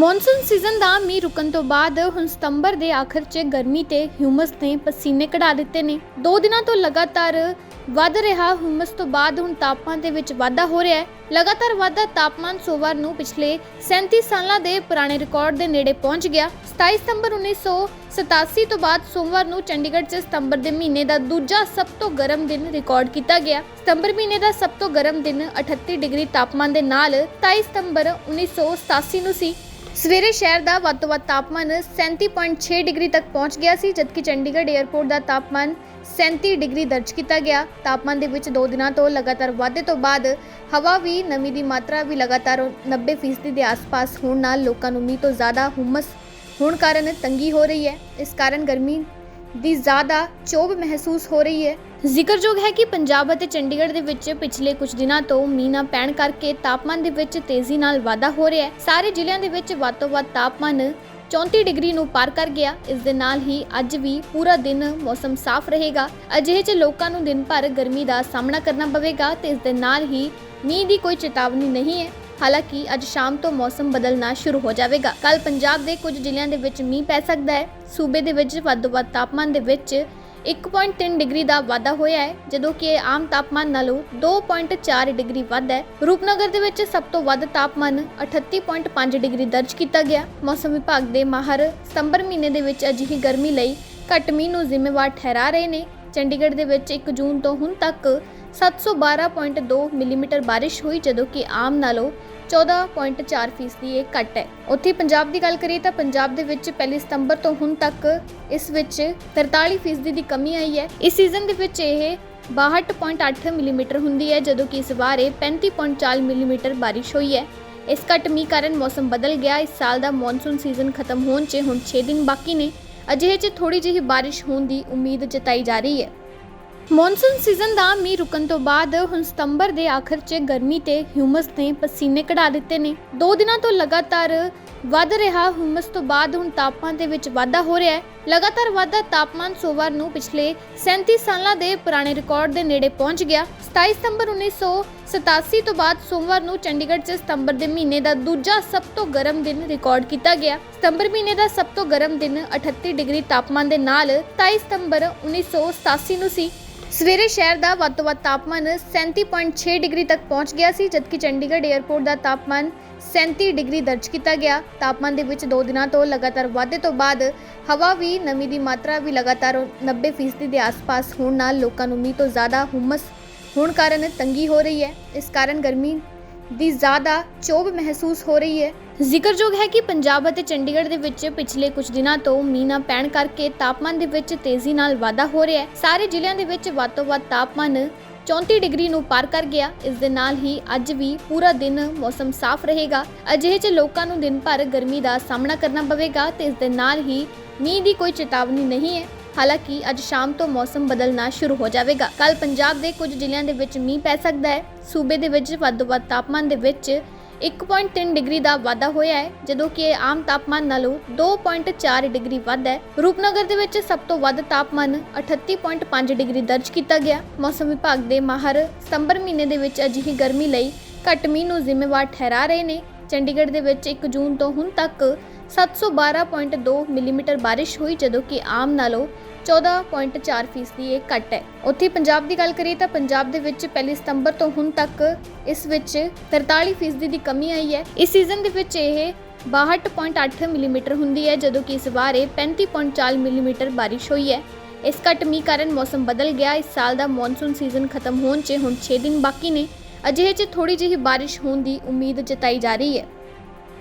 Monsoon season ਦਾ ਮੀਂਹ ਰੁਕਣ ਤੋਂ ਬਾਅਦ ਹੁਣ ਸਤੰਬਰ ਦੇ ਆਖਰ 'ਚ ਗਰਮੀ ਤੇ ਹਿਊਮਸ ਨੇ ਪਸੀਨੇ ਕਢਾ ਦਿੱਤੇ ਨੇ। ਦੋ ਦਿਨਾਂ ਤੋਂ ਲਗਾਤਾਰ ਵੱਧ ਰਿਹਾ ਹਿਊਮਸ ਤੋਂ ਬਾਅਦ ਹੁਣ ਤਾਪਮਾਨ ਦੇ ਵਿੱਚ ਵਾਧਾ ਹੋ ਰਿਹਾ ਹੈ। ਲਗਾਤਾਰ ਵਾਧਾ ਤਾਪਮਾਨ ਸੋਮਵਾਰ ਨੂੰ ਪਿਛਲੇ 37 ਸਾਲਾਂ ਦੇ ਪੁਰਾਣੇ ਰਿਕਾਰਡ ਦੇ ਨੇੜੇ ਪਹੁੰਚ ਗਿਆ। 27 ਸਤੰਬਰ 1987 ਤੋਂ ਬਾਅਦ ਸੋਮਵਾਰ ਨੂੰ ਚੰਡੀਗੜ੍ਹ 'ਚ ਸਤੰਬਰ ਦੇ ਮਹੀਨੇ ਦਾ ਦੂਜਾ ਸਭ ਤੋਂ ਗਰਮ ਦਿਨ ਰਿਕਾਰਡ ਕੀਤਾ ਗਿਆ। ਸਤੰਬਰ ਮਹੀਨੇ ਦਾ ਸਭ ਤੋਂ ਗਰਮ ਦਿਨ 38 ਡਿਗਰੀ ਤਾਪਮਾਨ ਦੇ ਨਾਲ 27 ਸਤੰਬਰ 1987 ਨੂੰ ਸੀ। ਸਵੇਰੇ ਸ਼ਹਿਰ ਦਾ ਵੱਧ ਤੋਂ ਵੱਧ ਤਾਪਮਾਨ 37.6 ਡਿਗਰੀ ਤੱਕ ਪਹੁੰਚ ਗਿਆ ਸੀ, ਜਦਕਿ ਚੰਡੀਗੜ੍ਹ 에ਅਰਪੋਰਟ ਦਾ ਤਾਪਮਾਨ 37 ਡਿਗਰੀ ਦਰਜ ਕੀਤਾ ਗਿਆ। ਤਾਪਮਾਨ ਦੇ ਵਿੱਚ 2 ਦਿਨਾਂ ਤੋਂ ਲਗਾਤਾਰ ਵਾਧੇ ਤੋਂ ਬਾਅਦ ਹਵਾ ਵੀ ਨਮੀ ਦੀ ਮਾਤਰਾ ਵੀ ਲਗਾਤਾਰ 90% ਦੇ ਆਸ-ਪਾਸ ਹੋਣ ਨਾਲ ਲੋਕਾਂ ਨੂੰ ਮੀਂਹ ਤੋਂ ਜ਼ਿਆਦਾ ਹੁਮਸ ਹੋਣ ਕਾਰਨ ਤੰਗੀ ਹੋ ਰਹੀ ਹੈ। ਇਸ ਕਾਰਨ ਗਰਮੀ ਦੀ ਜ਼ਿਆਦਾ ਚੋਭ ਮਹਿਸੂਸ ਹੋ ਰਹੀ ਹੈ। ਜ਼ਿਕਰਯੋਗ ਹੈ ਕਿ ਪੰਜਾਬ ਅਤੇ ਚੰਡੀਗੜ੍ਹ ਦੇ ਵਿੱਚ ਪਿਛਲੇ ਕੁਝ ਦਿਨਾਂ ਤੋਂ ਮੀਂਹ ਨਾ ਪੈਣ ਕਰਕੇ ਤਾਪਮਾਨ ਦੇ ਵਿੱਚ ਤੇਜ਼ੀ ਨਾਲ ਵਾਧਾ ਹੋ ਰਿਹਾ ਹੈ। ਸਾਰੇ ਜ਼ਿਲ੍ਹਿਆਂ ਦੇ ਵਿੱਚ ਵੱਧ ਤੋਂ ਵੱਧ ਤਾਪਮਾਨ 34 ਡਿਗਰੀ ਨੂੰ ਪਾਰ ਕਰ ਗਿਆ। ਇਸ ਦੇ ਨਾਲ ਹੀ ਅੱਜ ਵੀ ਪੂਰਾ ਦਿਨ ਮੌਸਮ ਸਾਫ਼ ਰਹੇਗਾ। ਅਜਿਹੇ 'ਚ ਲੋਕਾਂ ਨੂੰ ਦਿਨ ਭਰ ਗਰਮੀ ਦਾ ਸਾਹਮਣਾ ਕਰਨਾ ਪਵੇਗਾ ਤੇ ਇਸ ਦੇ ਨਾਲ ਹੀ ਮੀਂਹ ਦੀ ਕੋਈ ਚੇਤਾਵਨੀ ਨਹੀਂ ਹੈ। ਹਾਲਾਂਕਿ ਅੱਜ ਸ਼ਾਮ ਤੋਂ ਮੌਸਮ ਬਦਲਣਾ ਸ਼ੁਰੂ ਹੋ ਜਾਵੇਗਾ। ਕੱਲ ਪੰਜਾਬ ਦੇ ਕੁਝ ਜ਼ਿਲ੍ਹਿਆਂ ਦੇ ਵਿੱਚ ਮੀਂਹ ਪੈ ਸਕਦਾ ਹੈ। ਸੂਬੇ ਦੇ ਵਿੱਚ ਵੱਧ ਤੋਂ ਵੱਧ ਤਾਪਮਾਨ ਦੇ ਵਿੱਚ 1.3 ਡਿਗਰੀ ਦਾ ਵਾਧਾ ਹੋਇਆ ਹੈ, ਜਦੋਂ ਕਿ ਇਹ ਆਮ ਤਾਪਮਾਨ ਨਾਲੋਂ 2.4 ਡਿਗਰੀ ਵੱਧ ਹੈ। ਰੂਪਨਗਰ ਦੇ ਵਿੱਚ ਸਭ ਤੋਂ ਵੱਧ ਤਾਪਮਾਨ 38.5 ਡਿਗਰੀ ਦਰਜ ਕੀਤਾ ਗਿਆ। ਮੌਸਮ ਵਿਭਾਗ ਦੇ ਮਾਹਰ ਸਤੰਬਰ ਮਹੀਨੇ ਦੇ ਵਿੱਚ ਅਜਿਹੀ ਗਰਮੀ ਲਈ ਘੱਟ ਮੀਂਹ ਨੂੰ ਜ਼ਿੰਮੇਵਾਰ ਠਹਿਰਾ ਰਹੇ ਨੇ। ਚੰਡੀਗੜ੍ਹ ਦੇ ਵਿੱਚ 1 ਜੂਨ ਤੋਂ ਹੁਣ ਤੱਕ 712.2 ਮਿਲੀਮੀਟਰ ਬਾਰਿਸ਼ ਹੋਈ, ਜਦੋਂ ਕਿ ਆਮ ਨਾਲੋਂ 14.4 ਫੀਸਦੀ ਇਹ ਘੱਟ ਹੈ। ਉੱਥੇ ਪੰਜਾਬ ਦੀ ਗੱਲ ਕਰੀਏ ਤਾਂ ਪੰਜਾਬ ਦੇ ਵਿੱਚ ਪਹਿਲੀ ਸਤੰਬਰ ਤੋਂ ਹੁਣ ਤੱਕ ਇਸ ਵਿੱਚ 43 ਫੀਸਦੀ ਦੀ ਕਮੀ ਆਈ ਹੈ। ਇਸ ਸੀਜ਼ਨ ਦੇ ਵਿੱਚ ਇਹ 62.8 ਮਿਲੀਮੀਟਰ ਹੁੰਦੀ ਹੈ, ਜਦੋਂ ਕਿ ਇਸ ਵਾਰ ਇਹ 35.4 ਮਿਲੀਮੀਟਰ ਬਾਰਿਸ਼ ਹੋਈ ਹੈ। ਇਸ ਘੱਟ ਮੀਂਹ ਕਾਰਨ ਮੌਸਮ ਬਦਲ ਗਿਆ। ਇਸ ਸਾਲ ਦਾ ਮੌਨਸੂਨ ਸੀਜ਼ਨ ਖਤਮ ਹੋਣ 'ਚ ਹੁਣ 6 ਦਿਨ ਬਾਕੀ ਨੇ। ਅਜਿਹੇ 'ਚ ਥੋੜੀ ਜਿਹੀ ਬਾਰਿਸ਼ ਹੋਣ ਦੀ ਉਮੀਦ ਜਤਾਈ ਜਾ ਰਹੀ ਹੈ। ਮੌਨਸੂਨ ਸੀਜ਼ਨ ਦਾ ਮੀਂਹ ਰੁਕਣ ਤੋਂ ਬਾਅਦ ਹੁਣ ਸਤੰਬਰ ਦੇ ਆਖਰ 'ਚ ਗਰਮੀ ਤੇ ਹਿਊਮਸ ਨੇ ਪਸੀਨੇ ਕਢਾ ਦਿੱਤੇ ਨੇ। ਦੋ ਦਿਨਾਂ ਤੋਂ ਲਗਾਤਾਰ ਵੱਧ ਰਿਹਾ ਹਿਊਮਸ ਤੋਂ ਬਾਅਦ ਹੁਣ ਤਾਪਮਾਨ ਦੇ ਵਿੱਚ ਵਾਧਾ ਹੋ ਰਿਹਾ ਹੈ। ਲਗਾਤਾਰ ਵਾਧਾ ਤਾਪਮਾਨ ਸੋਮਵਾਰ ਨੂੰ ਪਿਛਲੇ 37 ਸਾਲਾਂ ਦੇ ਪੁਰਾਣੇ ਰਿਕਾਰਡ ਦੇ ਨੇੜੇ ਪਹੁੰਚ ਗਿਆ। 27 ਸਤੰਬਰ 1987 ਤੋਂ ਬਾਅਦ ਸੋਮਵਾਰ ਨੂੰ ਚੰਡੀਗੜ੍ਹ 'ਚ ਸਤੰਬਰ ਦੇ ਮਹੀਨੇ ਦਾ ਦੂਜਾ ਸਭ ਤੋਂ ਗਰਮ ਦਿਨ ਰਿਕਾਰਡ ਕੀਤਾ ਗਿਆ। ਸਤੰਬਰ ਮਹੀਨੇ ਦਾ ਸਭ ਤੋਂ ਗਰਮ ਦਿਨ 38 ਡਿਗਰੀ ਤਾਪਮਾਨ ਦੇ ਨਾਲ 27 ਸਤੰਬਰ 1987 ਨੂੰ ਸੀ। ਸਵੇਰੇ ਸ਼ਹਿਰ ਦਾ ਵੱਧ ਤੋਂ ਵੱਧ ਤਾਪਮਾਨ 37.6 ਡਿਗਰੀ ਤੱਕ ਪਹੁੰਚ ਗਿਆ ਸੀ, ਜਦਕਿ ਚੰਡੀਗੜ੍ਹ 에ਅਰਪੋਰਟ ਦਾ ਤਾਪਮਾਨ 37 ਡਿਗਰੀ ਦਰਜ ਕੀਤਾ ਗਿਆ। ਤਾਪਮਾਨ ਦੇ ਵਿੱਚ 2 ਦਿਨਾਂ ਤੋਂ ਲਗਾਤਾਰ ਵਾਧੇ ਤੋਂ ਬਾਅਦ ਹਵਾ ਵੀ ਨਮੀ ਦੀ ਮਾਤਰਾ ਵੀ ਲਗਾਤਾਰ 90% ਦੇ ਆਸ-ਪਾਸ ਹੋਣ ਨਾਲ ਲੋਕਾਂ ਨੂੰ ਮੀਂਹ ਤੋਂ ਜ਼ਿਆਦਾ ਹੁਮਸ ਹੋਣ ਕਾਰਨ ਤੰਗੀ ਹੋ ਰਹੀ ਹੈ। ਇਸ ਕਾਰਨ ਗਰਮੀ ਦੀ ਜ਼ਿਆਦਾ ਚੋਭ ਮਹਿਸੂਸ ਹੋ ਰਹੀ ਹੈ। ਜ਼ਿਕਰਯੋਗ ਹੈ ਕਿ ਪੰਜਾਬ ਅਤੇ ਚੰਡੀਗੜ੍ਹ ਦੇ ਵਿੱਚ ਪਿਛਲੇ ਕੁਝ ਦਿਨਾਂ ਤੋਂ ਮੀਂਹ ਨਾ ਪੈਣ ਕਰਕੇ ਤਾਪਮਾਨ ਦੇ ਵਿੱਚ ਤੇਜ਼ੀ ਨਾਲ ਵਾਧਾ ਹੋ ਰਿਹਾ ਹੈ। ਸਾਰੇ ਜ਼ਿਲ੍ਹਿਆਂ ਦੇ ਵਿੱਚ ਵੱਧ ਤੋਂ ਵੱਧ ਤਾਪਮਾਨ 34 ਡਿਗਰੀ ਨੂੰ ਪਾਰ ਕਰ ਗਿਆ। ਇਸ ਦੇ ਨਾਲ ਹੀ ਅੱਜ ਵੀ ਪੂਰਾ ਦਿਨ ਮੌਸਮ ਸਾਫ਼ ਰਹੇਗਾ। ਅਜਿਹੇ 'ਚ ਲੋਕਾਂ ਨੂੰ ਦਿਨ ਭਰ ਗਰਮੀ ਦਾ ਸਾਹਮਣਾ ਕਰਨਾ ਪਵੇਗਾ ਤੇ ਇਸ ਦੇ ਨਾਲ ਹੀ ਮੀਂਹ ਦੀ ਕੋਈ ਚੇਤਾਵਨੀ ਨਹੀਂ ਹੈ। ਹਾਲਾਂਕਿ ਅੱਜ ਸ਼ਾਮ ਤੋਂ ਮੌਸਮ ਬਦਲਣਾ ਸ਼ੁਰੂ ਹੋ ਜਾਵੇਗਾ। ਕੱਲ ਪੰਜਾਬ ਦੇ ਕੁਝ ਜ਼ਿਲ੍ਹਿਆਂ ਦੇ ਵਿੱਚ ਮੀਂਹ ਪੈ ਸਕਦਾ ਹੈ। ਸੂਬੇ ਦੇ ਵਿੱਚ ਵੱਧ ਤੋਂ ਵੱਧ ਤਾਪਮਾਨ ਦੇ ਵਿੱਚ 1.3 ਡਿਗਰੀ ਦਾ ਵਾਧਾ ਹੋਇਆ ਹੈ, ਜਦੋਂ ਕਿ ਆਮ ਤਾਪਮਾਨ ਨਾਲੋਂ 2.4 ਡਿਗਰੀ ਵੱਧ ਹੈ। ਰੂਪਨਗਰ ਦੇ ਵਿੱਚ ਸਭ ਤੋਂ ਵੱਧ ਤਾਪਮਾਨ 38.5 ਡਿਗਰੀ ਦਰਜ ਕੀਤਾ ਗਿਆ। ਮੌਸਮ ਵਿਭਾਗ ਦੇ ਮਾਹਰ ਸਤੰਬਰ ਮਹੀਨੇ ਦੇ ਵਿੱਚ ਅਜਿਹੀ ਗਰਮੀ ਲਈ ਘੱਟ ਮੀਂਹ ਨੂੰ ਜ਼ਿੰਮੇਵਾਰ ਠਹਿਰਾ ਰਹੇ ਨੇ। ਚੰਡੀਗੜ੍ਹ ਦੇ ਵਿੱਚ 1 ਜੂਨ ਤੋਂ ਹੁਣ ਤੱਕ 712.2 ਮਿਲੀਮੀਟਰ ਬਾਰਿਸ਼ ਹੋਈ, ਜਦੋਂ ਕਿ ਆਮ ਨਾਲੋਂ 14.4 ਫੀਸਦੀ ਇਹ ਘੱਟ ਹੈ। ਉੱਥੇ ਪੰਜਾਬ ਦੀ ਗੱਲ ਕਰੀਏ ਤਾਂ ਪੰਜਾਬ ਦੇ ਵਿੱਚ ਪਹਿਲੀ ਸਤੰਬਰ ਤੋਂ ਹੁਣ ਤੱਕ ਇਸ ਵਿੱਚ 43 ਫੀਸਦੀ ਦੀ ਕਮੀ ਆਈ ਹੈ। ਇਸ ਸੀਜ਼ਨ ਦੇ ਵਿੱਚ ਇਹ 62.8 ਮਿਲੀਮੀਟਰ ਹੁੰਦੀ ਹੈ, ਜਦੋਂ ਕਿ ਇਸ ਵਾਰ ਇਹ 35.4 ਮਿਲੀਮੀਟਰ ਬਾਰਿਸ਼ ਹੋਈ ਹੈ। ਇਸ ਘੱਟ ਮੀਂਹ ਕਾਰਨ ਮੌਸਮ ਬਦਲ ਗਿਆ। ਇਸ ਸਾਲ ਦਾ ਮੌਨਸੂਨ ਸੀਜ਼ਨ ਖਤਮ ਹੋਣ 'ਚ ਹੁਣ 6 ਦਿਨ ਬਾਕੀ ਨੇ। ਅਜਿਹੇ 'ਚ ਥੋੜੀ ਜਿਹੀ ਬਾਰਿਸ਼ ਹੋਣ ਦੀ ਉਮੀਦ ਜਤਾਈ ਜਾ ਰਹੀ ਹੈ।